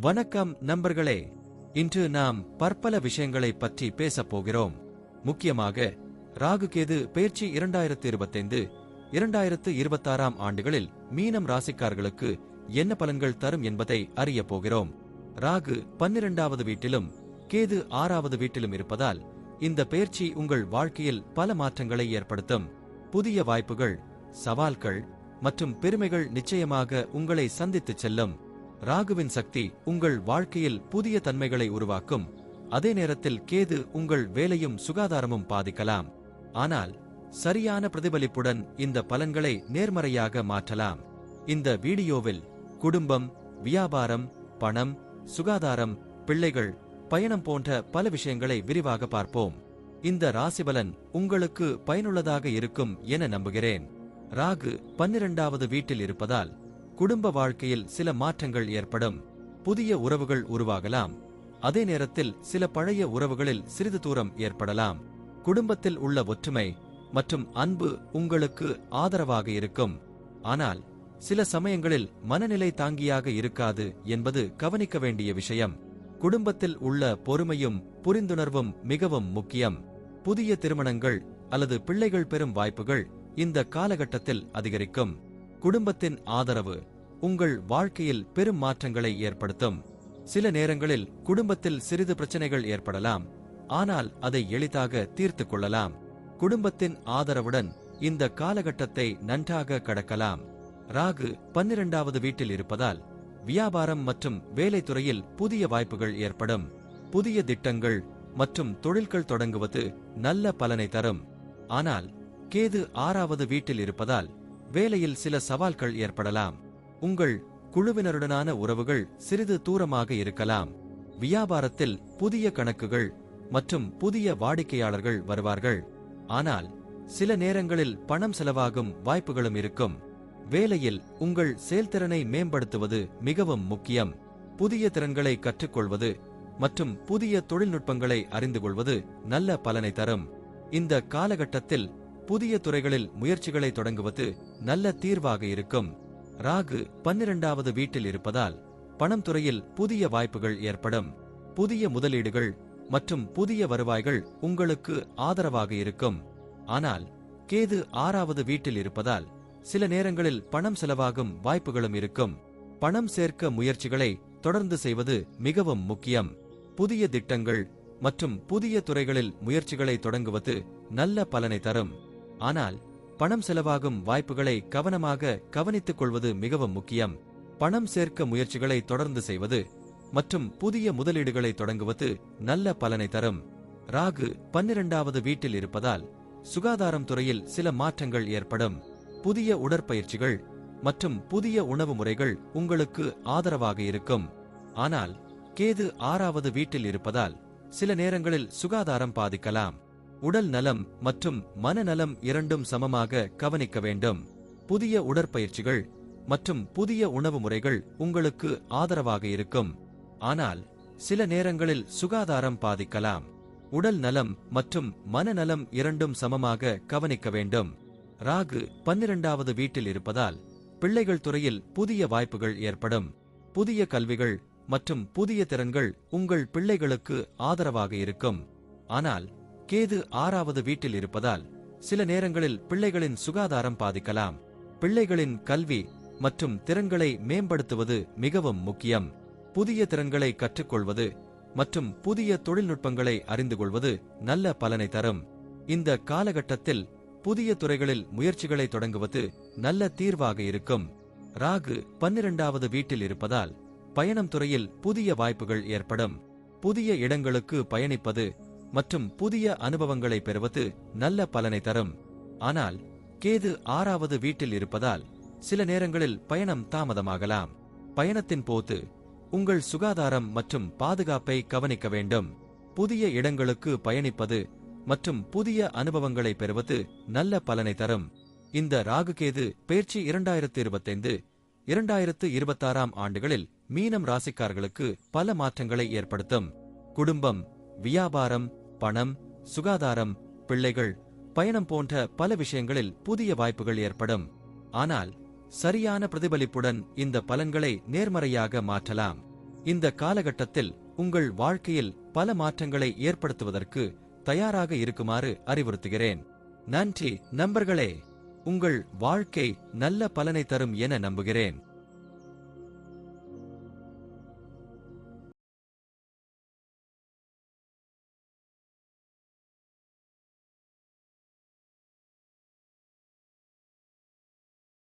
வணக்கம் நண்பர்களே. இன்று நாம் பற்பல விஷயங்களை பற்றி பேசப் போகிறோம். முக்கியமாக ராகுகேது பேர்ச்சி இரண்டாயிரத்து இருபத்தைந்து இரண்டாயிரத்து இருபத்தாறாம் ஆண்டுகளில் மீனம் ராசிக்கார்களுக்கு என்ன பலன்கள் தரும் என்பதை அறியப் போகிறோம். ராகு பன்னிரண்டாவது வீட்டிலும் கேது ஆறாவது வீட்டிலும் இருப்பதால் இந்த பயிற்சி உங்கள் வாழ்க்கையில் பல மாற்றங்களை ஏற்படுத்தும். புதிய வாய்ப்புகள் சவால்கள் மற்றும் பெருமைகள் நிச்சயமாக உங்களை சந்தித்துச் செல்லும். ராகுவின் சக்தி உங்கள் வாழ்க்கையில் புதிய தன்மைகளை உருவாக்கும். அதே நேரத்தில் கேது உங்கள் வேலையும் சுகாதாரமும் பாதிக்கலாம். ஆனால் சரியான பிரதிபலிப்புடன் இந்த பலன்களை நேர்மறையாக மாற்றலாம். இந்த வீடியோவில் குடும்பம் வியாபாரம் பணம் சுகாதாரம் பிள்ளைகள் பயணம் போன்ற பல விஷயங்களை விரிவாக பார்ப்போம். இந்த ராசிபலன் உங்களுக்கு பயனுள்ளதாக இருக்கும் என நம்புகிறேன். ராகு பன்னிரண்டாவது வீட்டில் இருப்பதால் குடும்ப வாழ்க்கையில் சில மாற்றங்கள் ஏற்படும். புதிய உறவுகள் உருவாகலாம். அதே நேரத்தில் சில பழைய உறவுகளில் சிறிது தூரம் ஏற்படலாம். குடும்பத்தில் உள்ள ஒற்றுமை மற்றும் அன்பு உங்களுக்கு ஆதரவாக இருக்கும். ஆனால் சில சமயங்களில் மனநிலை தாங்கியாக இருக்காது என்பது கவனிக்க வேண்டிய விஷயம். குடும்பத்தில் உள்ள பொறுமையும் புரிந்துணர்வும் மிகவும் முக்கியம். புதிய திருமணங்கள் அல்லது பிள்ளைகள் பெறும் வாய்ப்புகள் இந்த காலகட்டத்தில் அதிகரிக்கும். குடும்பத்தின் ஆதரவு உங்கள் வாழ்க்கையில் பெரும் மாற்றங்களை ஏற்படுத்தும். சில நேரங்களில் குடும்பத்தில் சிறிது பிரச்சனைகள் ஏற்படலாம். ஆனால் அதை எளிதாக தீர்த்து கொள்ளலாம். குடும்பத்தின் ஆதரவுடன் இந்த காலகட்டத்தை நன்றாக கடக்கலாம். ராகு பன்னிரண்டாவது வீட்டில் இருப்பதால் வியாபாரம் மற்றும் வேலைத்துறையில் புதிய வாய்ப்புகள் ஏற்படும். புதிய திட்டங்கள் மற்றும் தொழில்கள் தொடங்குவது நல்ல பலனை தரும். ஆனால் கேது ஆறாவது வீட்டில் இருப்பதால் வேலையில் சில சவால்கள் ஏற்படலாம். உங்கள் குழுவினருடனான உறவுகள் சிறிது தூரமாக இருக்கலாம். வியாபாரத்தில் புதிய கணக்குகள் மற்றும் புதிய வாடிக்கையாளர்கள் வருவார்கள். ஆனால் சில நேரங்களில் பணம் செலவாகும் வாய்ப்புகளும் இருக்கும். வேலையில் உங்கள் செயல்திறனை மேம்படுத்துவது மிகவும் முக்கியம். புதிய திறன்களை கற்றுக்கொள்வது மற்றும் புதிய தொழில்நுட்பங்களை அறிந்து கொள்வது நல்ல பலனை தரும். இந்த காலகட்டத்தில் புதிய துறைகளில் முயற்சிகளை தொடங்குவது நல்ல தீர்வாக இருக்கும். ராகு பன்னிரண்டாவது வீட்டில் இருப்பதால் பணம் துறையில் புதிய வாய்ப்புகள் ஏற்படும். புதிய முதலீடுகள் மற்றும் புதிய வருவாய்கள் உங்களுக்கு ஆதரவாக இருக்கும். ஆனால் கேது ஆறாவது வீட்டில் இருப்பதால் சில நேரங்களில் பணம் செலவாகும் வாய்ப்புகளும் இருக்கும். பணம் சேர்க்க முயற்சிகளை தொடர்ந்து செய்வது மிகவும் முக்கியம். புதிய திட்டங்கள் மற்றும் புதிய துறைகளில் முயற்சிகளை தொடங்குவது நல்ல பலனை தரும். ஆனால் பணம் செலவாகும் வாய்ப்புகளை கவனமாக கவனித்துக் கொள்வது மிகவும் முக்கியம். பணம் சேர்க்க முயற்சிகளை தொடர்ந்து செய்வது மற்றும் புதிய முதலீடுகளை தொடங்குவது நல்ல பலனை தரும். ராகு பன்னிரண்டாவது வீட்டில் இருப்பதால் சுகாதாரம் துறையில் சில மாற்றங்கள் ஏற்படும். புதிய உடற்பயிற்சிகள் மற்றும் புதிய உணவு முறைகள் உங்களுக்கு ஆதரவாக இருக்கும். ஆனால் கேது ஆறாவது வீட்டில் இருப்பதால் சில நேரங்களில் சுகாதாரம் பாதிக்கலாம். உடல் நலம் மற்றும் மனநலம் இரண்டும் சமமாக கவனிக்க வேண்டும். புதிய உடற்பயிற்சிகள் மற்றும் புதிய உணவு முறைகள் உங்களுக்கு ஆதரவாக இருக்கும். ஆனால் சில நேரங்களில் சுகாதாரம் பாதிக்கலாம். உடல் நலம் மற்றும் மனநலம் இரண்டும் சமமாக கவனிக்க வேண்டும். ராகு பன்னிரண்டாவது வீட்டில் இருப்பதால் பிள்ளைகள் துறையில் புதிய வாய்ப்புகள் ஏற்படும். புதிய கல்விகள் மற்றும் புதிய திறன்கள் உங்கள் பிள்ளைகளுக்கு ஆதரவாக இருக்கும். ஆனால் கேது ஆறாவது வீட்டில் இருப்பதால் சில நேரங்களில் பிள்ளைகளின் சுகாதாரம் பாதிக்கலாம். பிள்ளைகளின் கல்வி மற்றும் திறன்களை மேம்படுத்துவது மிகவும் முக்கியம். புதிய திறன்களை கற்றுக்கொள்வது மற்றும் புதிய தொழில்நுட்பங்களை அறிந்து கொள்வது நல்ல பலனை தரும். இந்த காலகட்டத்தில் புதிய துறைகளில் முயற்சிகளை தொடங்குவது நல்ல தீர்வாக இருக்கும். ராகு பன்னிரண்டாவது வீட்டில் இருப்பதால் பயணம் துறையில் புதிய வாய்ப்புகள் ஏற்படும். புதிய இடங்களுக்கு பயணிப்பது மற்றும் புதிய அனுபவங்களை பெறுவது நல்ல பலனை தரும். ஆனால் கேது ஆறாவது வீட்டில் இருப்பதால் சில நேரங்களில் பயணம் தாமதமாகலாம். பயணத்தின் போது உங்கள் சுகாதாரம் மற்றும் பாதுகாப்பை கவனிக்க வேண்டும். புதிய இடங்களுக்கு பயணிப்பது மற்றும் புதிய அனுபவங்களை பெறுவது நல்ல பலனை தரும். இந்த ராகுகேது பேர்ச்சி இரண்டாயிரத்து இருபத்தைந்து இரண்டாயிரத்து இருபத்தாறாம் ஆண்டுகளில் மீனம் ராசிக்காரர்களுக்கு பல மாற்றங்களை ஏற்படுத்தும். குடும்பம் வியாபாரம் பணம் சுகாதாரம் பிள்ளைகள் பயணம் போன்ற பல விஷயங்களில் புதிய வாய்ப்புகள் ஏற்படும். ஆனால் சரியான பிரதிபலிப்புடன் இந்த பலன்களை நேர்மறையாக மாற்றலாம். இந்த காலகட்டத்தில் உங்கள் வாழ்க்கையில் பல மாற்றங்களை ஏற்படுத்துவதற்கு தயாராக இருக்குமாறு அறிவுறுத்துகிறேன். நன்றி நண்பர்களே! உங்கள் வாழ்க்கை நல்ல பலனை தரும் என நம்புகிறேன்.